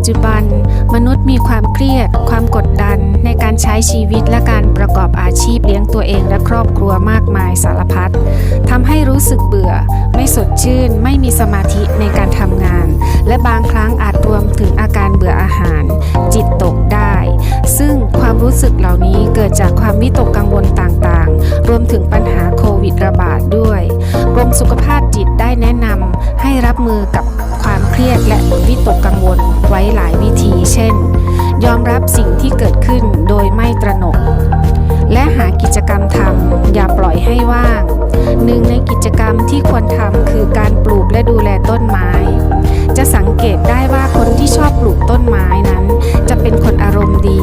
จจุบัน มนุษย์มีความเครียด ความกดดัน ในการใช้ชีวิตและการประกอบอาชีพเลี้ยงตัวเองและครอบครัวมากมายสารพัดทำให้รู้สึกเบื่อ ไม่สดชื่น ไม่มีสมาธิในการทำงาน และบางครั้งอาจรวมถึงอาการเบื่ออาหาร จิตตกได้ ซึ่งความรู้สึกเหล่านี้เกิดจากความวิตกกังวลต่างๆ รวมถึงปัญหาโควิดระบาดด้วยกรมสุขภาพจิตได้แนะนำให้รับมือกับ รียดและวิตกกังวลไว้หลายวิธี เช่น ยอมรับสิ่งที่เกิดขึ้นโดยไม่ตระหนก และหากิจกรรมทำอย่าปล่อยให้ว่าง หนึ่งในกิจกรรมที่ควรทำคือการปลูกและดูแลต้นไม้ จะสังเกตได้ว่าคนที่ชอบปลูกต้นไม้นั้น จะเป็นคนอารมณ์ดี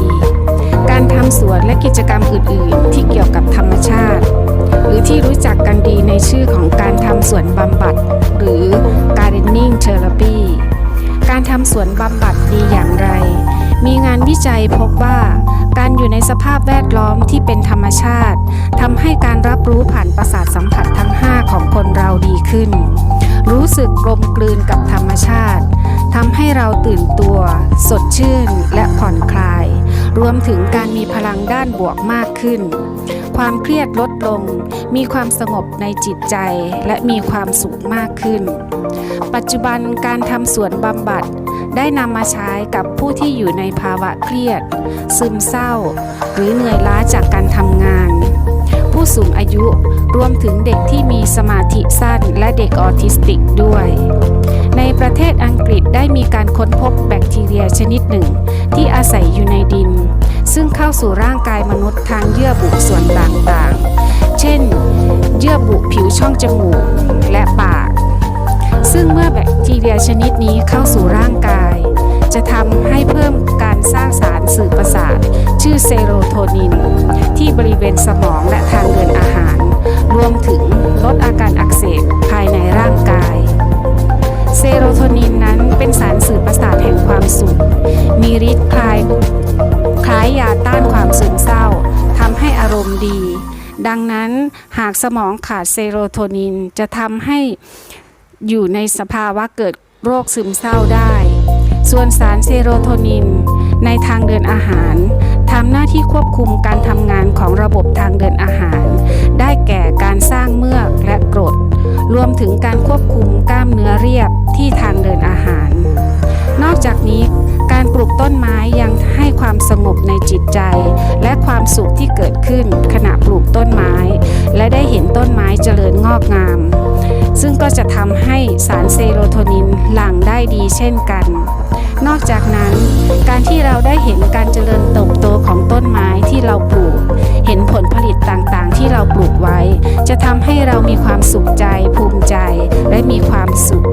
การทำสวนและกิจกรรมอื่น ๆ ที่เกี่ยวกับธรรมชาติ หรือที่รู้จักกันดีในชื่อของการทำสวนบำบัด หรือการทำส วนบำบัดดีอย่างไร มีงานวิจัยพบว่าการอยู่ในสภาพแวดล้อมที่เป็นธรรมชาติทำให้การรับรู้ผ่านประสาทสัมผัสทั้ง 5 ของคนเราดีขึ้น รู้สึกกลมกลืนกับธรรมชาติทำให้เราตื่นตัว สดชื่นและผ่อนคลาย รวมถึงการมีพลังด้านบวกมากขึ้น ความเครียดลดลง มีความสงบในจิตใจและมีความสุขมากขึ้น ปัจจุบันการทำสวนบำบัด ได้นำมาใช้กับผู้ที่อยู่ในภาวะเครียด ซึมเศร้า หรือเหนื่อยล้าจากการทำงาน ผู้สูงอายุรวมถึงเด็กที่มีสมาธิสั้นและเด็กออทิสติกด้วย ในประเทศอังกฤษได้มีการค้นพบแบคทีเรียชนิดหนึ่ง ที่อาศัยอยู่ในดิน ซึ่งเข้าสู่ร่างกายมนุษย์ทางเยื่อบุส่วนต่างๆ เช่น เยื่อบุผิวช่องจมูกและปากซึ่งเมื่อแบคทีเรียชนิดนี้เข้าสู่ ฤทธิ์คลายคล้ายยาต้านความซึมเศร้าทำให้อารมณ์ดี ดังนั้นหากสมองขาดเซโรโทนินจะทำให้อยู่ในสภาวะเกิดโรคซึมเศร้าได้ ส่วนสารเซโรโทนิน ในทางเดินอาหารทำหน้าที่ควบคุมการทำงานของระบบทางเดินอาหาร ได้แก่การสร้างเมือกและกรด รวมถึงการควบคุมกล้ามเนื้อเรียบที่ท ความสงบในจิตใจ และความสุขที่เกิดขึ้นขณะปลูกต้นไม้ และได้เห็นต้นไม้เจริญงอกงาม ซึ่งก็จะทำให้สารเซโรโทนินหลั่งได้ดีเช่นกัน นอกจากนั้น การที่เราได้เห็นการเจริญเติบโตของต้นไม้ที่เราปลูก เห็นผลผลิตต่างๆ ที่เราปลูกไว้ จะทำให้เรามีความสุขใจภูมิใจและมีความสุข